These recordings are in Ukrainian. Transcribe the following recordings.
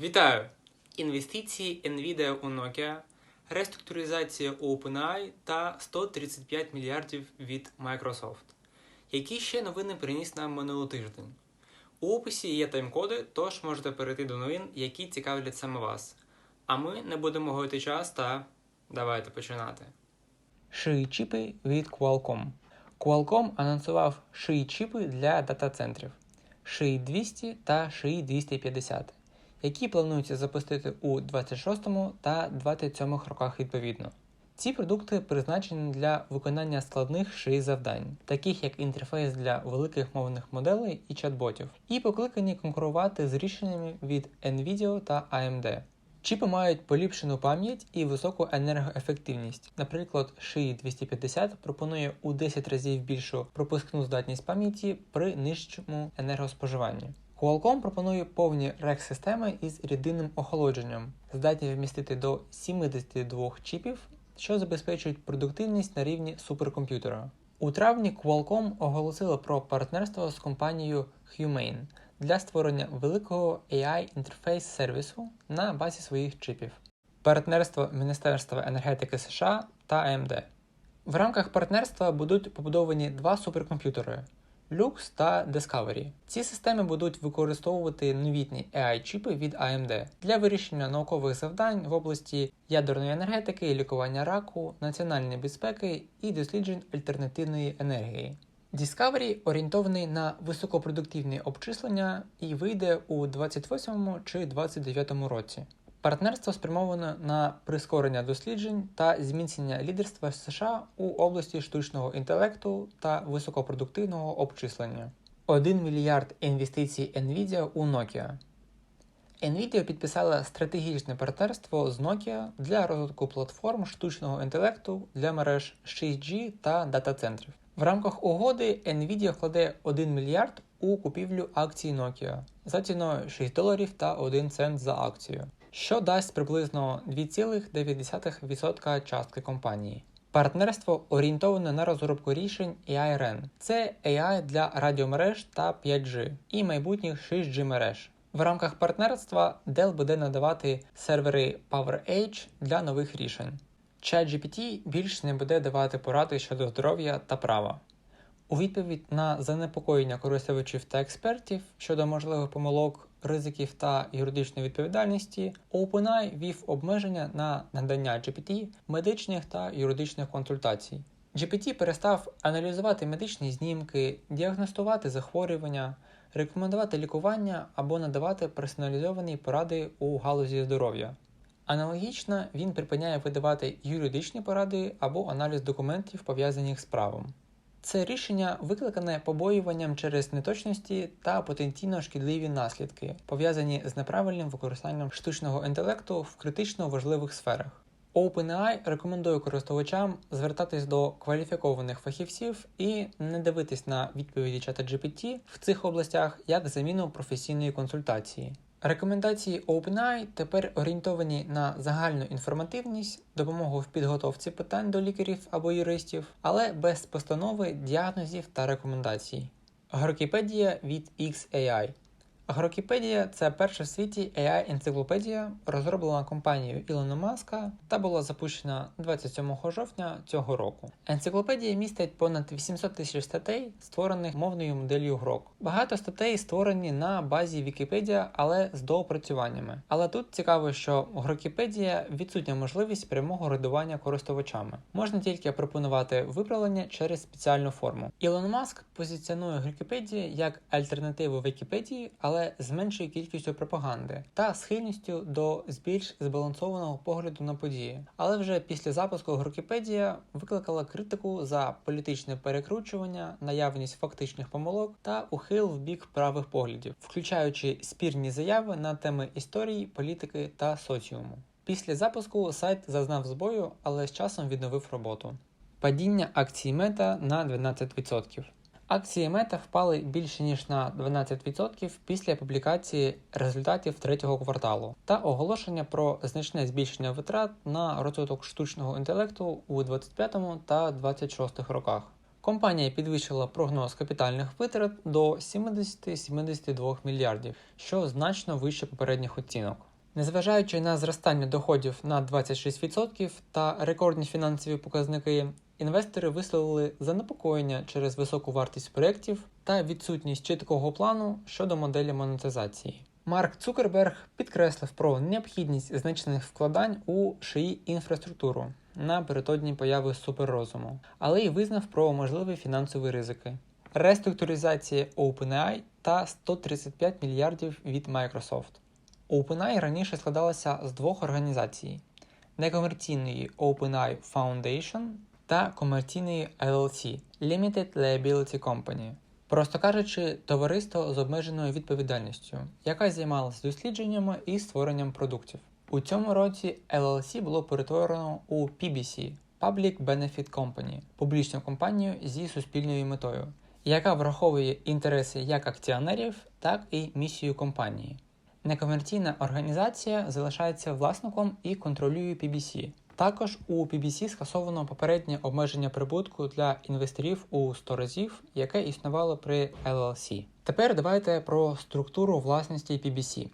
Вітаю! Інвестиції Nvidia у Nokia, реструктуризація у OpenAI та 135 мільярдів від Microsoft. Які ще новини приніс нам минулий тиждень? У описі є тайм-коди, тож можете перейти до новин, які цікавлять саме вас. А ми не будемо гойти час та давайте починати. Шиї-чіпи від Qualcomm. Qualcomm анонсував шиї-чіпи для дата-центрів шиї 200 та шиї 250, які плануються запустити у 26 та 27 роках відповідно. Ці продукти призначені для виконання складних шиї завдань, таких як інтерфейс для великих мовних моделей і чат-ботів, і покликані конкурувати з рішеннями від NVIDIA та AMD. Чіпи мають поліпшену пам'ять і високу енергоефективність. Наприклад, шиї 250 пропонує у 10 разів більшу пропускну здатність пам'яті при нижчому енергоспоживанні. Qualcomm пропонує повні рек-системи із рідинним охолодженням, здатні вмістити до 72 чіпів, що забезпечують продуктивність на рівні суперкомп'ютера. У травні Qualcomm оголосила про партнерство з компанією Humane для створення великого AI інтерфейс сервісу на базі своїх чипів. Партнерство Міністерства енергетики США та AMD. В рамках партнерства будуть побудовані два суперкомп'ютери Lux та Discovery. Ці системи будуть використовувати новітні AI-чіпи від AMD для вирішення наукових завдань в області ядерної енергетики, лікування раку, національної безпеки і досліджень альтернативної енергії. Discovery орієнтований на високопродуктивні обчислення і вийде у 28 чи 29 році. Партнерство спрямоване на прискорення досліджень та зміцнення лідерства США у області штучного інтелекту та високопродуктивного обчислення. 1 мільярд інвестицій Nvidia у Nokia. Nvidia підписала стратегічне партнерство з Nokia для розвитку платформ штучного інтелекту для мереж 6G та дата-центрів. В рамках угоди Nvidia вкладе 1 мільярд у купівлю акцій Nokia за ціною 6 доларів та 1 цент за акцію, що дасть приблизно 2,9% частки компанії. Партнерство орієнтоване на розробку рішень AI-REN. Це AI для радіомереж та 5G і майбутніх 6G мереж. В рамках партнерства Dell буде надавати сервери PowerEdge для нових рішень. ChatGPT більш не буде давати поради щодо здоров'я та права. У відповідь на занепокоєння користувачів та експертів щодо можливих помилок, ризиків та юридичної відповідальності, OpenAI вів обмеження на надання GPT медичних та юридичних консультацій. GPT перестав аналізувати медичні знімки, діагностувати захворювання, рекомендувати лікування або надавати персоналізовані поради у галузі здоров'я. Аналогічно він припиняє видавати юридичні поради або аналіз документів, пов'язаних з правом. Це рішення викликане побоюванням через неточності та потенційно шкідливі наслідки, пов'язані з неправильним використанням штучного інтелекту в критично важливих сферах. OpenAI рекомендує користувачам звертатись до кваліфікованих фахівців і не дивитись на відповіді чата GPT в цих областях як заміну професійної консультації. Рекомендації OpenAI тепер орієнтовані на загальну інформативність, допомогу в підготовці питань до лікарів або юристів, але без постанови, діагнозів та рекомендацій. Грокіпедія від XAI Агрокіпедія це перша в світі AI-енциклопедія, розроблена компанією Ілона Маска та була запущена 27 жовтня цього року. Енциклопедія містить понад 800 тисяч статей, створених мовною моделлю Grok. Багато статей створені на базі Вікіпедія, але з доопрацюваннями. Але тут цікаво, що Грокіпедія відсутня можливість прямого редування користувачами. Можна тільки пропонувати виправлення через спеціальну форму. Ілон Маск позиціонує Грокіпедію як альтернативу Вікіпедії, але але з меншою кількістю пропаганди та схильністю до більш збалансованого погляду на події. Але вже після запуску Грокіпедія викликала критику за політичне перекручування, наявність фактичних помилок та ухил в бік правих поглядів, включаючи спірні заяви на теми історії, політики та соціуму. Після запуску сайт зазнав збою, але з часом відновив роботу. Падіння акцій мета на 12%. Акції мета впали більше ніж на 12% після публікації результатів третього кварталу та оголошення про значне збільшення витрат на розвиток штучного інтелекту у 25 та 26 роках. Компанія підвищила прогноз капітальних витрат до 70-72 мільярдів, що значно вище попередніх оцінок. Незважаючи на зростання доходів на 26% та рекордні фінансові показники, інвестори висловили занепокоєння через високу вартість проєктів та відсутність чіткого плану щодо моделі монетизації. Марк Цукерберг підкреслив про необхідність значних вкладань у шиї інфраструктуру напередодні появи суперрозуму, але й визнав про можливі фінансові ризики. Реструктуризація OpenAI та 135 мільярдів від Microsoft. OpenAI раніше складалася з двох організацій: некомерційної OpenAI Foundation та комерційної LLC Limited Liability Company. Просто кажучи, товариство з обмеженою відповідальністю, яка займалася дослідженнями і створенням продуктів. У цьому році LLC було перетворено у PBC Public Benefit Company, публічну компанію зі суспільною метою, яка враховує інтереси як акціонерів, так і місію компанії. Некомерційна організація залишається власником і контролює PBC. Також у PBC скасовано попереднє обмеження прибутку для інвесторів у 100 разів, яке існувало при LLC. Тепер давайте про структуру власності PBC.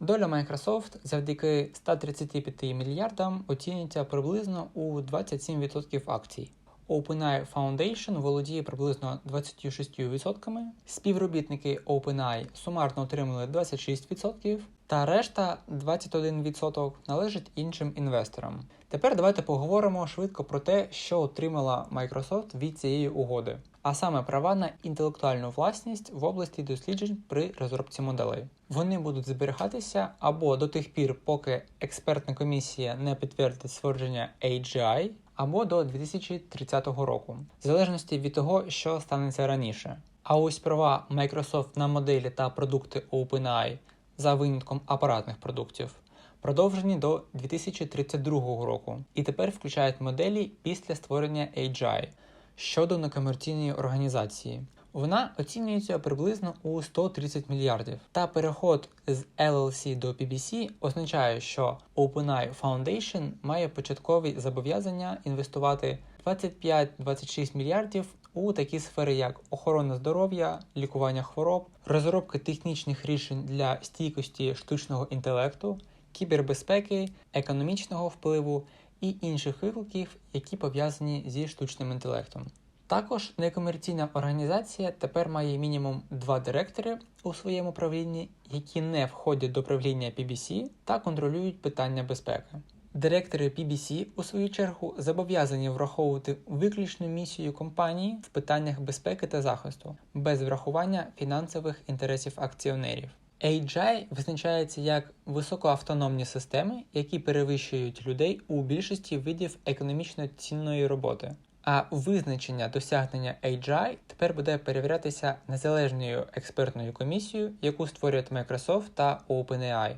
Доля Microsoft завдяки 135 мільярдам оцінюється приблизно у 27% акцій. OpenAI Foundation володіє приблизно 26%, співробітники OpenAI сумарно отримали 26%, та решта 21% належить іншим інвесторам. Тепер давайте поговоримо швидко про те, що отримала Microsoft від цієї угоди, а саме права на інтелектуальну власність в області досліджень при розробці моделей. Вони будуть зберігатися або до тих пір, поки експертна комісія не підтвердить ствердження AGI, або до 2030 року, в залежності від того, що станеться раніше. А ось права Microsoft на моделі та продукти OpenAI за винятком апаратних продуктів продовжені до 2032 року і тепер включають моделі після створення AGI щодо некомерційної організації. Вона оцінюється приблизно у 130 мільярдів. Та переход з LLC до PBC означає, що OpenAI Foundation має початкові зобов'язання інвестувати 25-26 мільярдів у такі сфери, як охорона здоров'я, лікування хвороб, розробка технічних рішень для стійкості штучного інтелекту, кібербезпеки, економічного впливу і інших викликів, які пов'язані зі штучним інтелектом. Також некомерційна організація тепер має мінімум два директори у своєму правлінні, які не входять до правління PBC та контролюють питання безпеки. Директори PBC, у свою чергу, зобов'язані враховувати виключну місію компанії в питаннях безпеки та захисту без врахування фінансових інтересів акціонерів. AGI визначається як високоавтономні системи, які перевищують людей у більшості видів економічно цінної роботи. А визначення досягнення AGI тепер буде перевірятися незалежною експертною комісією, яку створюють Microsoft та OpenAI.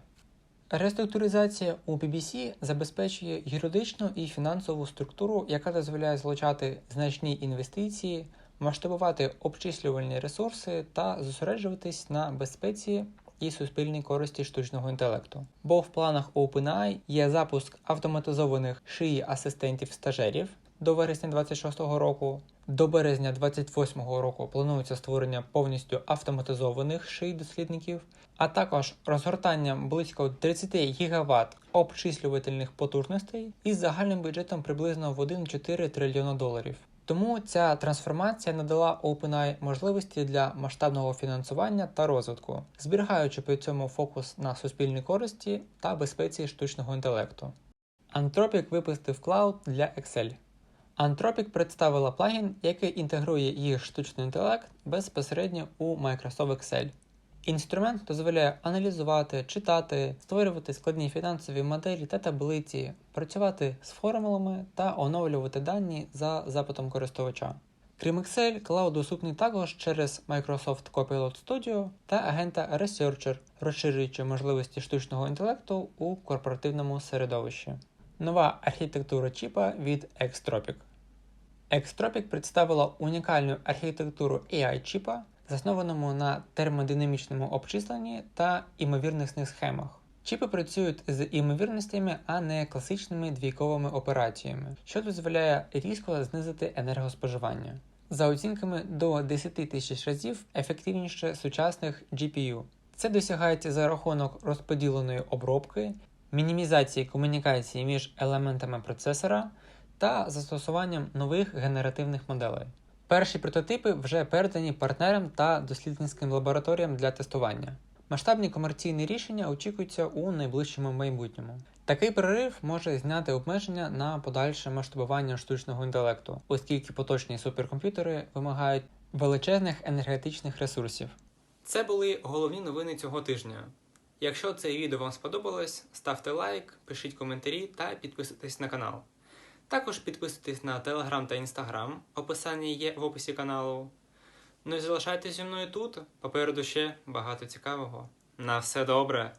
Реструктуризація у BBC забезпечує юридичну і фінансову структуру, яка дозволяє злучати значні інвестиції, масштабувати обчислювальні ресурси та зосереджуватись на безпеці і суспільній користі штучного інтелекту. Бо в планах OpenAI є запуск автоматизованих шиї асистентів стажерів до вересня 26-го року. До березня 28-го року планується створення повністю автоматизованих ший дослідників, а також розгортання близько 30 ГВт обчислювательних потужностей із загальним бюджетом приблизно в 1,4 трильйона доларів. Тому ця трансформація надала OpenAI можливості для масштабного фінансування та розвитку, зберігаючи при цьому фокус на суспільній користі та безпеці штучного інтелекту. Anthropic випустив клауд для Excel. Anthropic представила плагін, який інтегрує їх штучний інтелект безпосередньо у Microsoft Excel. Інструмент дозволяє аналізувати, читати, створювати складні фінансові моделі та таблиці, працювати з формулами та оновлювати дані за запитом користувача. Крім Excel, Cloud доступний також через Microsoft Copilot Studio та агента Researcher, розширюючи можливості штучного інтелекту у корпоративному середовищі. Нова архітектура чіпа від Xtropic. Xtropic представила унікальну архітектуру AI-чіпа, заснованому на термодинамічному обчисленні та імовірнісних схемах. Чіпи працюють з імовірностями, а не класичними двійковими операціями, що дозволяє різко знизити енергоспоживання. За оцінками до 10 тисяч разів ефективніше сучасних GPU. Це досягається за рахунок розподіленої обробки, мінімізації комунікації між елементами процесора та застосуванням нових генеративних моделей. Перші прототипи вже передані партнерам та дослідницьким лабораторіям для тестування. Масштабні комерційні рішення очікуються у найближчому майбутньому. Такий прорив може зняти обмеження на подальше масштабування штучного інтелекту, оскільки поточні суперкомп'ютери вимагають величезних енергетичних ресурсів. Це були головні новини цього тижня. Якщо це відео вам сподобалось, ставте лайк, пишіть коментарі та підписуйтесь на канал. Також підписуйтесь на телеграм та інстаграм, описання є в описі каналу. Ну і залишайтеся зі мною тут, попереду ще багато цікавого. На все добре!